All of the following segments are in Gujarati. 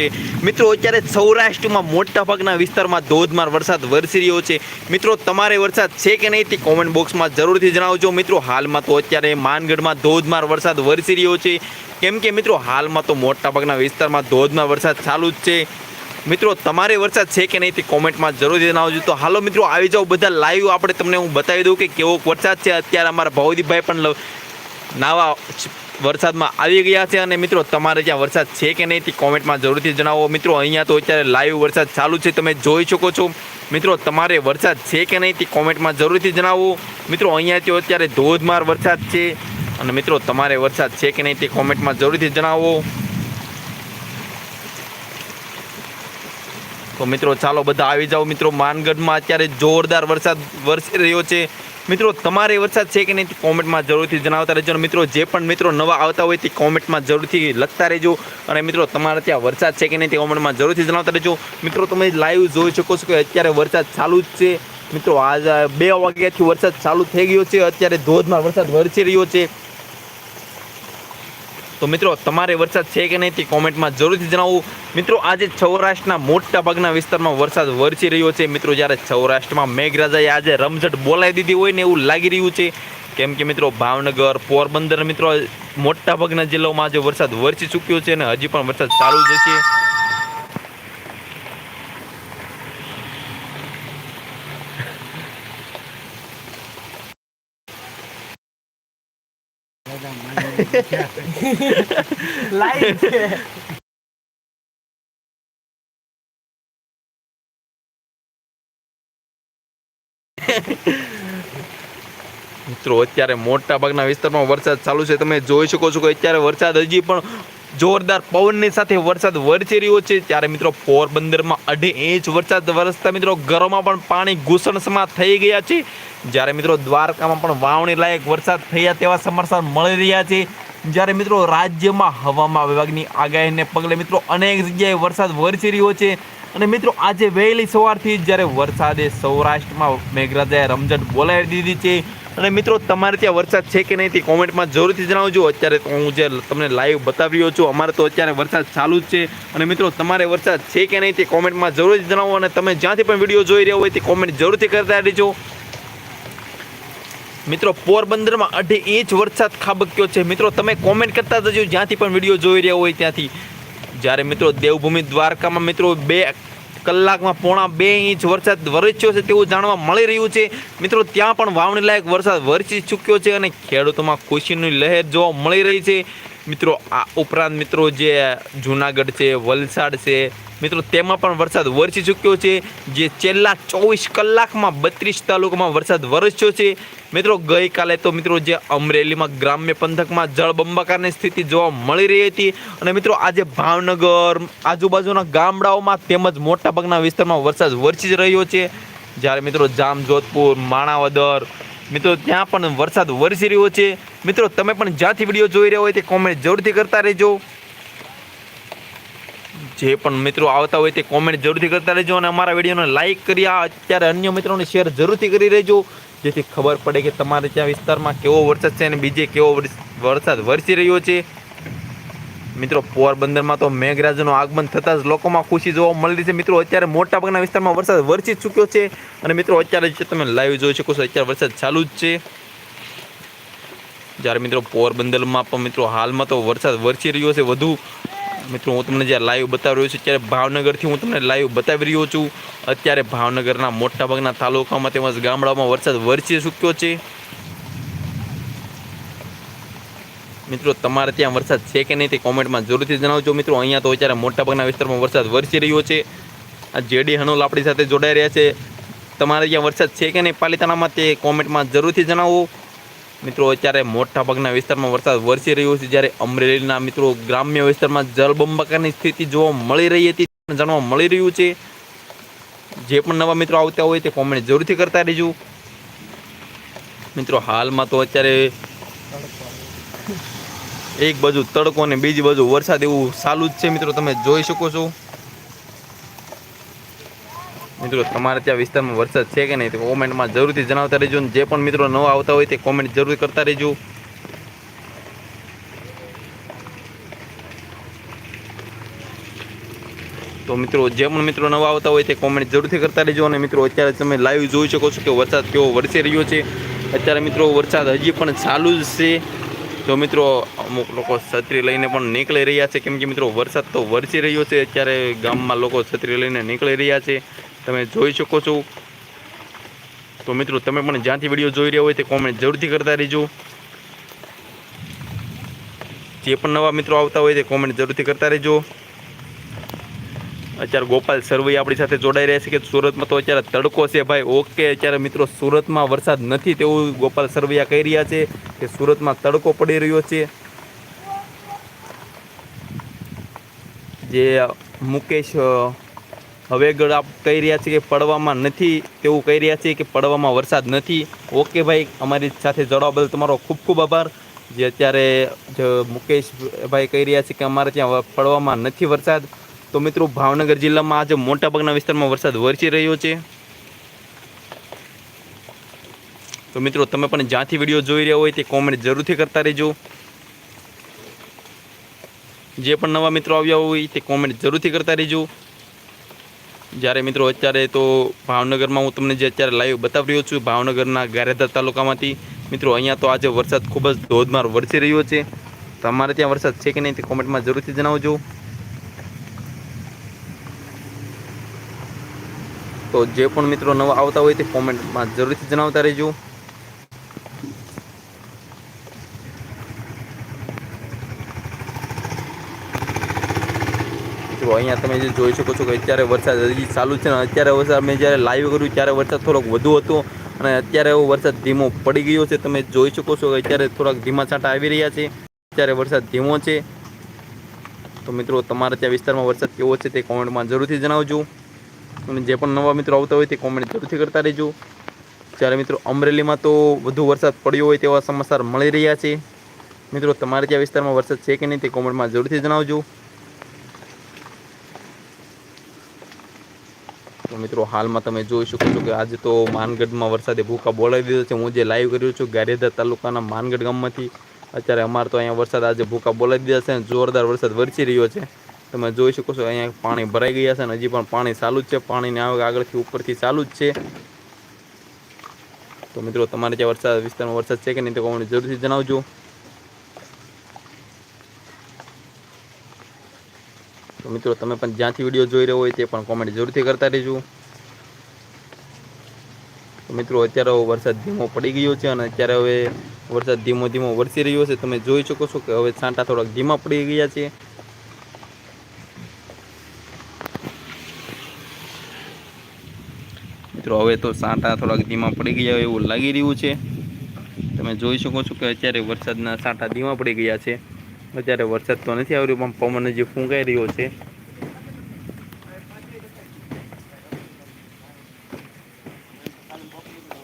છે. મિત્રો, અત્યારે સૌરાષ્ટ્રમાં મોટા ભાગના વિસ્તારમાં ધોધમાર વરસાદ વરસી રહ્યો છે. મિત્રો, તમારે વરસાદ છે કે નહીં તે કોમેન્ટ બોક્સમાં જરૂરથી જણાવજો. મિત્રો, હાલમાં તો અત્યારે માનગઢમાં ધોધમાર વરસાદ વરસી રહ્યો છે. કેમ કે મિત્રો, હાલમાં તો મોટાભાગના વિસ્તારમાં ધોધમાર વરસાદ ચાલુ જ છે. મિત્રો, તમારે વરસાદ છે કે નહીં તે કોમેન્ટમાં જરૂરથી જણાવજો. તો હાલો મિત્રો, આવી જાઓ બધા લાઈવ આપણે તમને હું બતાવી દઉં કે કેવો વરસાદ છે. અત્યારે અમારા ભાવદીપભાઈ પણ નાવા વરસાદમાં આવી ગયા છે અને મિત્રો, તમારે ત્યાં વરસાદ છે કે નહીં તે કોમેન્ટમાં જરૂરથી જણાવો. મિત્રો, અહીંયા તો અત્યારે લાઈવ વરસાદ ચાલુ છે, તમે જોઈ શકો છો. મિત્રો, તમારે વરસાદ છે કે નહીં તે કોમેન્ટમાં જરૂરથી જણાવો. મિત્રો, અહીંયા તો અત્યારે ધોધમાર વરસાદ છે. અને મિત્રો, તમારે વરસાદ છે કે નહીં તે કોમેન્ટમાં જરૂરથી જણાવો. તો મિત્રો ચાલો બધા આવી જાઓ. મિત્રો માનગઢમાં અત્યારે જોરદાર વરસાદ વરસી રહ્યો છે. મિત્રો, તમારે વરસાદ છે કે નહીં કોમેન્ટમાં જરૂરથી જણાવતા રહેજો મિત્રો, જે પણ મિત્રો નવા આવતા હોય તે કોમેન્ટમાં જરૂરથી લખતા રહેજો અને મિત્રો, તમારે ત્યાં વરસાદ છે કે નહીં તે કોમેન્ટમાં જરૂરથી જણાવતા રહેજો. મિત્રો, તમે લાઈવ જોઈ શકો છો કે અત્યારે વરસાદ ચાલુ જ છે. મિત્રો, આજ બે વાગ્યાથી વરસાદ ચાલુ થઈ ગયો છે. અત્યારે ધોધમાં વરસાદ વરસી રહ્યો છે. તો મિત્રો, તમારે વરસાદ છે કે નહીં તે કોમેન્ટમાં જરૂરથી જણાવો. મિત્રો, આજે સૌરાષ્ટ્રના મોટા ભાગના વિસ્તારમાં વરસાદ વરસી રહ્યો છે. મિત્રો, જ્યારે સૌરાષ્ટ્રમાં મેઘરાજાએ આજે રમઝટ બોલાવી દીધી હોય ને એવું લાગી રહ્યું છે. કેમ કે મિત્રો, ભાવનગર, પોરબંદર, મિત્રો, મોટા ભાગના જિલ્લાઓમાં આજે વરસાદ વરસી ચૂક્યો છે અને હજી પણ વરસાદ ચાલુ જ છે. મિત્રો, અત્યારે મોટા ભાગના વિસ્તારમાં વરસાદ ચાલુ છે. તમે જોઈ શકો છો કે અત્યારે વરસાદ હજી પણ જોરદાર પવનની સાથે વરસાદ વરસી રહ્યો છે. ત્યારે મિત્રો પોરબંદરમાં અઢી ઇંચ વરસાદ વરસતા મિત્રો ઘરોમાં પણ પાણી ઘૂસણસમાં થઈ ગયા છે. જ્યારે મિત્રો દ્વારકામાં પણ વાવણી લાયક વરસાદ થયા તેવા સમાચાર મળી રહ્યા છે. જ્યારે મિત્રો રાજ્યમાં હવામાન વિભાગની આગાહીને પગલે મિત્રો અનેક જગ્યાએ વરસાદ વરસી રહ્યો છે. અને મિત્રો આજે વહેલી સવારથી જ્યારે વરસાદે સૌરાષ્ટ્રમાં મેઘરાજાએ રમઝટ બોલાવી દીધી છે. અને મિત્રો, તમારે ત્યાં વરસાદ છે કે નહીં તે કોમેન્ટમાં જરૂરથી જણાવજો. અત્યારે હું જે તમને લાઈવ બતાવી રહ્યો છું, અમારે તો અત્યારે વરસાદ ચાલુ જ છે. અને મિત્રો, તમારે વરસાદ છે કે નહીં તે કોમેન્ટમાં જરૂરથી જણાવો અને તમે જ્યાંથી પણ વીડિયો જોઈ રહ્યા હોય તે કોમેન્ટ જરૂરથી કરતા રહેજો. મિત્રો, પોરબંદરમાં અઢી ઇંચ વરસાદ ખાબક્યો છે. મિત્રો, તમે કોમેન્ટ કરતા જજો જ્યાંથી પણ વીડિયો જોઈ રહ્યા હોય ત્યાંથી. જ્યારે મિત્રો, દેવભૂમિ દ્વારકામાં મિત્રો, બે કલાકમાં પોણા બે ઇંચ વરસાદ વરસ્યો છે તેવું જાણવા મળી રહ્યું છે. મિત્રો, ત્યાં પણ વાવણી લાયક વરસાદ વરસી ચૂક્યો છે અને ખેડૂતોમાં ખુશીની લહેર જોવા મળી રહી છે. મિત્રો, આ ઉપરાંત મિત્રો જે જુનાગઢ છે, વલસાડ છે, મિત્રો તેમાં પણ વરસાદ વરસી ચૂક્યો છે, જે છેલ્લા ચોવીસ કલાકમાં બત્રીસ તાલુકામાં વરસાદ વરસ્યો છે. મિત્રો, ગઈકાલે તો મિત્રો જે અમરેલીમાં ગ્રામ્ય પંથકમાં જળબંબાકારની સ્થિતિ જોવા મળી રહી હતી અને મિત્રો આજે ભાવનગર, આજુબાજુના ગામડાઓમાં તેમજ મોટાભાગના વિસ્તારમાં વરસાદ વરસી જ રહ્યો છે. જ્યારે મિત્રો જામજોધપુર, માણાવદર મિત્રો, ત્યાં પણ વરસાદ વરસી રહ્યો છે. મિત્રો, તમે પણ જ્યાંથી વીડિયો જોઈ રહ્યા હોય તે કોમેન્ટ જરૂરથી કરતા રહેજો. જે પણ મિત્રો આવતા હોય તે કોમેન્ટ જરૂરથી કરતા રહેજો અને અમારા વિડીયોને લાઈક કરી, આ અત્યારે અન્ય મિત્રોને શેર જરૂરથી કરી રહેજો. જેથી ખબર પડે કે તમારે ત્યાં વિસ્તારમાં કેવો વરસાદ છે અને બીજે કેવો વરસ- વરસાદ વરસી રહ્યો છે. મિત્રો, પોરબંદરમાં તો મેઘરાજનું આગમન થતાં જ લોકોમાં ખુશી જોવા મળી રહી છે. મિત્રો, અત્યારે મોટાભાગના વિસ્તારમાં વરસાદ વરસી ચૂક્યો છે અને મિત્રો, અત્યારે જે તમે લાઈવ જોઈ શકો છો, અત્યારે વરસાદ ચાલુ જ છે. જ્યારે મિત્રો, પોરબંદરમાં પણ મિત્રો, હાલમાં તો વરસાદ વરસી રહ્યો છે વધુ. મિત્રો, હું તમને જ્યાં લાઈવ બતાવી રહ્યો છું, ત્યારે ભાવનગરથી હું તમને લાઈવ બતાવી રહ્યો છું. અત્યારે ભાવનગરના મોટાભાગના તાલુકામાં તેમજ ગામડાઓમાં વરસાદ વરસી ચૂક્યો છે. મિત્રો, તમારે ત્યાં વરસાદ છે કે નહીં તે કોમેન્ટમાં જરૂરથી જણાવજો મિત્રો. અહીંયા તો અત્યારે મોટાભાગના વિસ્તારમાં વરસાદ વરસી રહ્યો છે. આ જેડી હનોલ આપણી સાથે જોડાઈ રહ્યા છે. તમારે ત્યાં વરસાદ છે કે નહીં પાલિતાણામાં તે કોમેન્ટમાં જરૂરથી જણાવો. મિત્રો, અત્યારે મોટાભાગના વિસ્તારમાં વરસાદ વરસી રહ્યો છે. જ્યારે અમરેલીના મિત્રો, ગ્રામ્ય વિસ્તારમાં જળબંબાકારની સ્થિતિ જોવા મળી રહી હતી જાણવા મળી રહ્યું છે. જે પણ નવા મિત્રો આવતા હોય તે કોમેન્ટ જરૂરથી કરતા રહેજો. મિત્રો, હાલમાં તો અત્યારે એક બાજુ તડકો અને બીજી બાજુ વરસાદ એવું ચાલુ જ છે મિત્રો, તમે જોઈ શકો છો. મિત્રો, તમારે ત્યાં વિસ્તારમાં વરસાદ છે કે નહીં તો કોમેન્ટમાં જરૂરથી જણાવતા રહેજો અને જે પણ મિત્રો નવા આવતા હોય તે કોમેન્ટ જરૂર કરતા રહેજો. તો મિત્રો, જે પણ મિત્રો નવા આવતા હોય તે કોમેન્ટ જરૂરથી કરતા રહેજો અને મિત્રો, અત્યારે તમે લાઈવ જોઈ શકો છો કે વરસાદ કેવો વરસી રહ્યો છે. અત્યારે મિત્રો, વરસાદ હજી પણ ચાલુ જ છે. તો મિત્રો અમુક લોકો છત્રી લઈને પણ નીકળી રહ્યા છે. કેમ કે મિત્રો વરસાદ તો વરસી રહ્યો છે. અત્યારે ગામમાં લોકો છત્રી લઈને નીકળી રહ્યા છે. તમે જોઈ શકો છો. તો મિત્રો તમે પણ જ્યાંથી વીડિયો જોઈ રહ્યા હોય તે કોમેન્ટ જરૂરથી કરતા રહેજો. જે પણ નવા મિત્રો આવતા હોય તે કોમેન્ટ જરૂરથી કરતા રહેજો. અત્યારે ગોપાલ સરવઈ આપણી સાથે જોડાઈ રહ્યા છે કે સુરતમાં તો અત્યારે તડકો છે ભાઈ. ઓકે અત્યારે મિત્રો સુરતમાં વરસાદ નથી તેવું ગોપાલ સરવૈયા કહી રહ્યા છે કે સુરતમાં તડકો પડી રહ્યો છે. જે મુકેશ અ, હવેગડ આપ કહી રહ્યા છે કે પડવામાં નથી તેવું કહી રહ્યા છે કે પડવામાં વરસાદ નથી. ઓકે ભાઈ અમારી સાથે જોડાવા બદલ તમારો ખૂબ ખૂબ આભાર. જે અત્યારે મુકેશભાઈ કહી રહ્યા છે કે અમારે ત્યાં પડવામાં નથી વરસાદ. તો મિત્રો, ભાવનગર જિલ્લામાં આજે મોટાભાગના વિસ્તારમાં વરસાદ વરસી રહ્યો છે. તો મિત્રો, તમે પણ જ્યાંથી વીડિયો જોઈ રહ્યા હોય તે કોમેન્ટ જરૂરથી કરતા રહેજો. જે પણ નવા મિત્રો આવ્યા હોય તે કોમેન્ટ જરૂરથી કરતા રહેજો. જ્યારે મિત્રો, અત્યારે તો ભાવનગરમાં હું તમને જે અત્યારે લાઈવ બતાવી રહ્યો છું, ભાવનગરના ગારેધર તાલુકામાંથી, મિત્રો, અહીંયા તો આજે વરસાદ ખૂબ જ ધોધમાર વરસી રહ્યો છે. તમારે ત્યાં વરસાદ છે કે નહીં તે કોમેન્ટમાં જરૂરથી જણાવજો. તો જે પણ મિત્રો નવા આવતા હોય તે કોમેન્ટમાં જરૂરથી જણાવતા રહેજો. જો અહીંયા તમે જે જોઈ શકો છો કે અત્યારે વરસાદ હજી ચાલુ છે ને અત્યારે વરસાદ મેં જ્યારે લાઈવ કર્યું ત્યારે વરસાદ થોડોક વધુ હતો અને અત્યારે એવો વરસાદ ધીમો પડી ગયો છે. તમે જોઈ શકો છો કે અત્યારે થોડાક ધીમા છાંટા આવી રહ્યા છે. અત્યારે વરસાદ ધીમો છે. તો મિત્રો, તમારે ત્યાં વિસ્તારમાં વરસાદ કેવો છે તે કોમેન્ટમાં જરૂરથી જણાવજો. અને જે પણ નવા મિત્રો આવતા હોય તે કોમેન્ટ જરૂરથી કરતા રહેજો. જ્યારે મિત્રો અમરેલીમાં તો વધુ વરસાદ પડ્યો હોય તેવા સમાચાર મળી રહ્યા છે. મિત્રો, તમારે ત્યાં વિસ્તારમાં વરસાદ છે કે નહીં તે કોમેન્ટમાં જરૂરથી જણાવજો. તો મિત્રો, હાલમાં તમે જોઈ શકો છો કે આજે તો માનગઢમાં વરસાદે ભૂકા બોલાવી દીધો છે. હું જે લાઈવ કર્યું છું ગારેધા તાલુકાના માનગઢ ગામમાંથી. અત્યારે અમારે તો અહીંયા વરસાદ આજે ભૂકા બોલાવી દીધા છે અને જોરદાર વરસાદ વરસી રહ્યો છે. તમે જોઈ શકો છો અહીંયા પાણી ભરાઈ ગયા છે અને હજી પણ પાણી ચાલુ જ છે. પાણીની આવક આગળથી ઉપરથી ચાલુ જ છે. તો મિત્રો, તમારે જે વરસાદ, વિસ્તારમાં વરસાદ છે કે નહીં તો કોમેન્ટ જરૂરથી જણાવજો. તો મિત્રો, તમે પણ જ્યાંથી વીડિયો જોઈ રહ્યો હોય તે પણ કોમેન્ટ જરૂરથી કરતા રહેજો. તો મિત્રો, અત્યારે વરસાદ ધીમો પડી ગયો છે અને અત્યારે હવે વરસાદ ધીમો ધીમો વરસી રહ્યો છે. તમે જોઈ શકો છો કે હવે છાંટા થોડાક ધીમા પડી ગયા છે. મિત્રો, હવે તો સાંટા થોડાક ધીમા પડી ગયા એવું લાગી રહ્યું છે. તમે જોઈ શકો છો કે અત્યારે વરસાદના સાંટા ધીમા પડી ગયા છે. અત્યારે વરસાદ તો નથી આવી પણ પવન જે ફૂંકાઈ રહ્યો છે.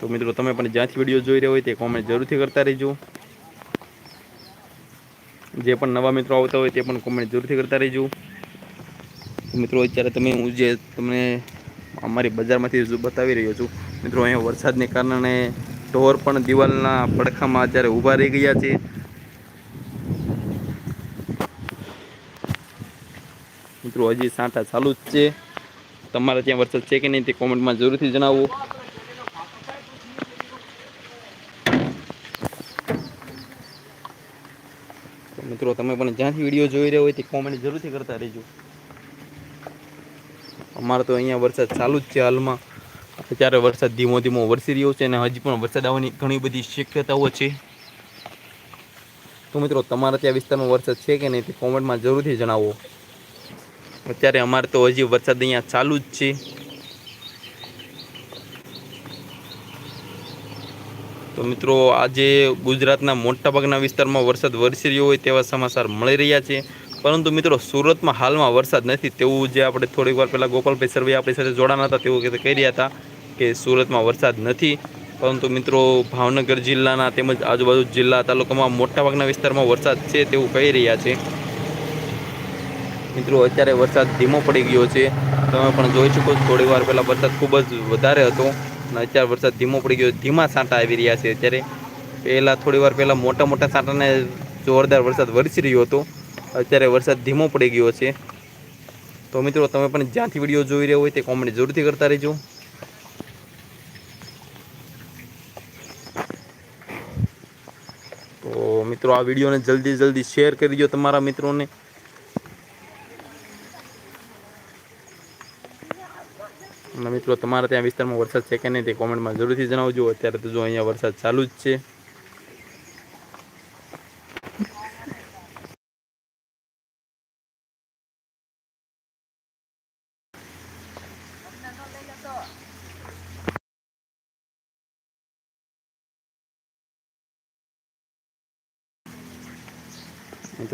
તો મિત્રો, તમે પણ જ્યાંથી વીડિયો જોઈ રહ્યા હોય તે કોમેન્ટ જરૂરથી કરતા રહેજો. જે પણ નવા મિત્રો આવતા હોય તે પણ કોમેન્ટ જરૂરથી કરતા રહેજો. મિત્રો, અત્યારે તમે હું જે તમને અમારી બજારમાંથી બતાવી રહ્યો છું. મિત્રો, અહીંયા વરસાદને કારણે ઢોર પણ દિવાલના પડખામાં અત્યારે ઊભા રહી ગયા છે. મિત્રો, હજી સાંટા ચાલુ જ છે. તમારે ત્યાં વરસાદ છે કે નહીં તે કોમેન્ટમાં જરૂરથી જણાવો. મિત્રો, તમે પણ જ્યાંથી વીડિયો જોઈ રહ્યા હોય તે કોમેન્ટ જરૂરથી કરતા રહેજો. અમારે તો અહીંયા વરસાદ ચાલુ જ છે હાલમાં. અત્યારે વરસાદ ધીમો ધીમો વરસી રહ્યો છે અને હજી પણ વરસાદ આવવાની ઘણી બધી શક્યતાઓ છે. તો મિત્રો, તમારા ત્યાં વિસ્તારમાં વરસાદ છે કે નહીં તે કોમેન્ટમાં જરૂરથી જણાવો. અત્યારે અમારે તો હજી વરસાદ અહીંયા ચાલુ જ છે. તો મિત્રો, આજે ગુજરાતના મોટાભાગના વિસ્તારમાં વરસાદ વરસી રહ્યો હોય તેવા સમાચાર મળી રહ્યા છે. પરંતુ મિત્રો, સુરતમાં હાલમાં વરસાદ નથી. તેવું જે આપણે થોડીક વાર પહેલાં ગોપાલભાઈ સર્વે આપણી સાથે જોડાના હતા તેવું કહી રહ્યા હતા કે સુરતમાં વરસાદ નથી. પરંતુ મિત્રો, ભાવનગર જિલ્લાના તેમજ આજુબાજુ જિલ્લા તાલુકામાં મોટાભાગના વિસ્તારમાં વરસાદ છે તેવું કહી રહ્યા છે. મિત્રો, અત્યારે વરસાદ ધીમો પડી ગયો છે. તમે પણ જોઈ શકો છો, થોડી વાર પહેલાં વરસાદ ખૂબ જ વધારે હતો અને અત્યારે વરસાદ ધીમો પડી ગયો ધીમા સાંટા આવી રહ્યા છે અત્યારે. પહેલાં થોડી વાર પહેલાં મોટા મોટા સાંટાને જોરદાર વરસાદ વરસી રહ્યો હતો. અત્યારે વરસાદ ધીમો પડી ગયો છે. તો મિત્રો, તમે પણ જ્યાંથી વીડિયો જોઈ રહ્યા હોય તે કોમેન્ટ જરૂરથી કરતા રહેજો. તો મિત્રો, આ વિડીયોને જલ્દી જલ્દી શેર કરી દો તમારા મિત્રોને. મિત્રો, તમારા ત્યાં વિસ્તારમાં વરસાદ છે કે નહીં તે કોમેન્ટમાં જરૂરથી જણાવજો. અત્યારે તો જો અહીંયા વરસાદ ચાલુ જ છે.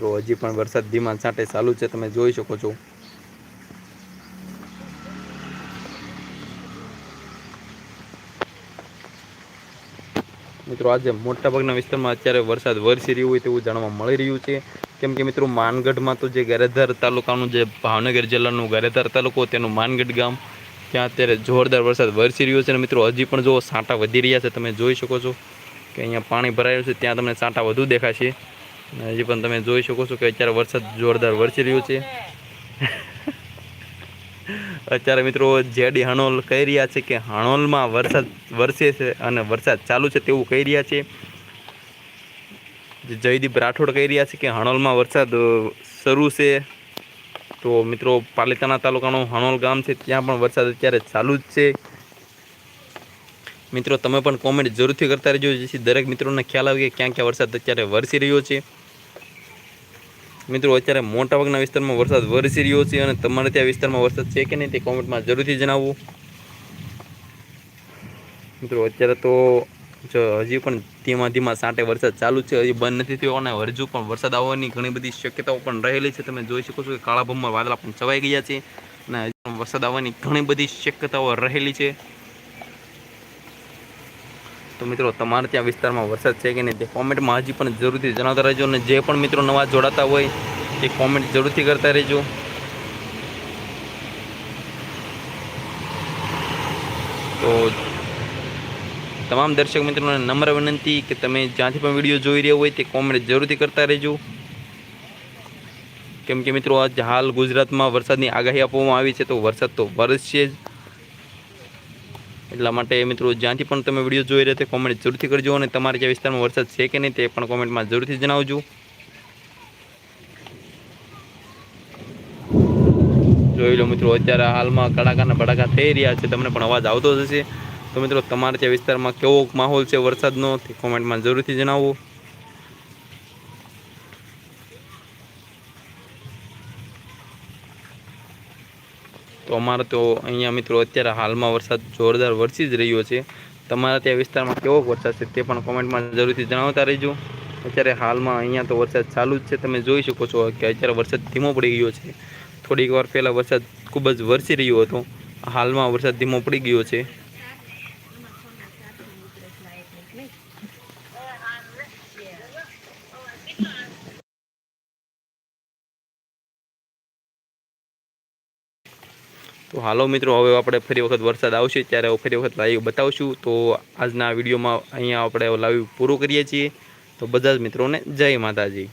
મિત્રો, હજી પણ વરસાદ ધીમા છાંટે ચાલુ છે, તમે જોઈ શકો છો. મિત્રો, આજે મોટાભાગના વિસ્તારમાં અત્યારે વરસાદ વરસી રહ્યો હોય તેવું જાણવા મળી રહ્યું છે. કેમ કે મિત્રો, માનગઢમાં તો જે ગારેધાર તાલુકાનું જે ભાવનગર જિલ્લાનું ગરેધર તાલુકો તેનું માનગઢ ગામ, ત્યાં અત્યારે જોરદાર વરસાદ વરસી રહ્યો છે. અને મિત્રો, હજી પણ જો સાંટા વધી રહ્યા છે, તમે જોઈ શકો છો કે અહીંયા પાણી ભરાયું છે, ત્યાં તમને સાંટા વધુ દેખાશે. હજી પણ તમે જોઈ શકો છો કે અત્યારે વરસાદ જોરદાર વરસી રહ્યો છે. અત્યારે મિત્રો જેડી હણોલ કહી રહ્યા છે કે હણોલમાં વરસાદ વરસે છે અને વરસાદ ચાલુ છે તેવું કહી રહ્યા છે. જયદીપ રાઠોડ કહી રહ્યા છે કે હણોલમાં વરસાદ શરૂ છે. તો મિત્રો પાલિતાણા તાલુકાનું હણોલ ગામ છે, ત્યાં પણ વરસાદ અત્યારે ચાલુ જ છે. મિત્રો તમે પણ કોમેન્ટ જરૂરથી કરતા રહેજો, જેથી દરેક મિત્રોને ખ્યાલ આવે કે ક્યાં ક્યાં વરસાદ અત્યારે વરસી રહ્યો છે. મિત્રો, અત્યારે મોટાભાગના વિસ્તારમાં વરસાદ વરસી રહ્યો છે અને તમારે ત્યાં વિસ્તારમાં વરસાદ છે કે નહીં તે કોમેન્ટમાં જરૂરથી જણાવવું મિત્રો, અત્યારે તો જો હજી પણ ધીમા ધીમા સાંટે વરસાદ ચાલુ છે, હજી બંધ નથી થયો અને હજુ પણ વરસાદ આવવાની ઘણી બધી શક્યતાઓ પણ રહેલી છે. તમે જોઈ શકો છો કે કાળા ભમમાં વાદળા પણ છવાઈ ગયા છે અને હજી પણ વરસાદ આવવાની ઘણી બધી શક્યતાઓ રહેલી છે. તો મિત્રો, તમારે ત્યાં વિસ્તારમાં વરસાદ છે કે નહીં, તે કોમેન્ટમાં હજી પણ જરૂરથી જણાવતા રહેજો અને જે પણ મિત્રો નવા જોડાતા હોય, તે કોમેન્ટ જરૂરથી કરતા રહેજો. તો તમામ દર્શક મિત્રોને નમ્ર વિનંતી કે તમે જ્યાંથી પણ વીડિયો જોઈ રહ્યા હોય, તે કોમેન્ટ જરૂરથી કરતા રહેજો. કેમ કે મિત્રો, આજ હાલ ગુજરાતમાં વરસાદની આગાહી આપવામાં આવી છે, તો વરસાદ તો વરસશે જ. એટલા માટે મિત્રો, જ્યાંથી પણ તમે વીડિયો જોઈ રહ્યા તે કોમેન્ટ જરૂરથી કરજો અને તમારે જે વિસ્તારમાં વરસાદ છે કે નહીં તે પણ કોમેન્ટમાં જરૂરથી જણાવજો. જોઈ લો મિત્રો, અત્યારે હાલમાં કડાકાના ભડાકા થઈ રહ્યા છે. તમને પણ અવાજ આવતો જ હશે. તો મિત્રો, તમારે ત્યાં વિસ્તારમાં કેવો માહોલ છે વરસાદનો તે કોમેન્ટમાં જરૂરથી જણાવો. તો અમારે તો અહીંયા મિત્રો અત્યારે હાલમાં વરસાદ જોરદાર વરસી જ રહ્યો છે. તમારા ત્યાં વિસ્તારમાં કેવો વરસાદ છે તે પણ કોમેન્ટમાં જરૂરથી જણાવતા રહેજો. અત્યારે હાલમાં અહીંયા તો વરસાદ ચાલુ જ છે. તમે જોઈ શકો છો કે અત્યારે વરસાદ ધીમો પડી ગયો છે. થોડીક વાર પહેલાં વરસાદ ખૂબ જ વરસી રહ્યો હતો. હાલમાં વરસાદ ધીમો પડી ગયો છે. તો હાલો મિત્રો, હવે આપણે ફરી વખત વરસાદ આવશે ત્યારે ફરી વખત લાઈવ બતાવશું. તો આજના વિડીયોમાં અહીંયા આપણે લાઈવ પૂરું કરીએ છીએ. તો બધા જ મિત્રોને જય માતાજી.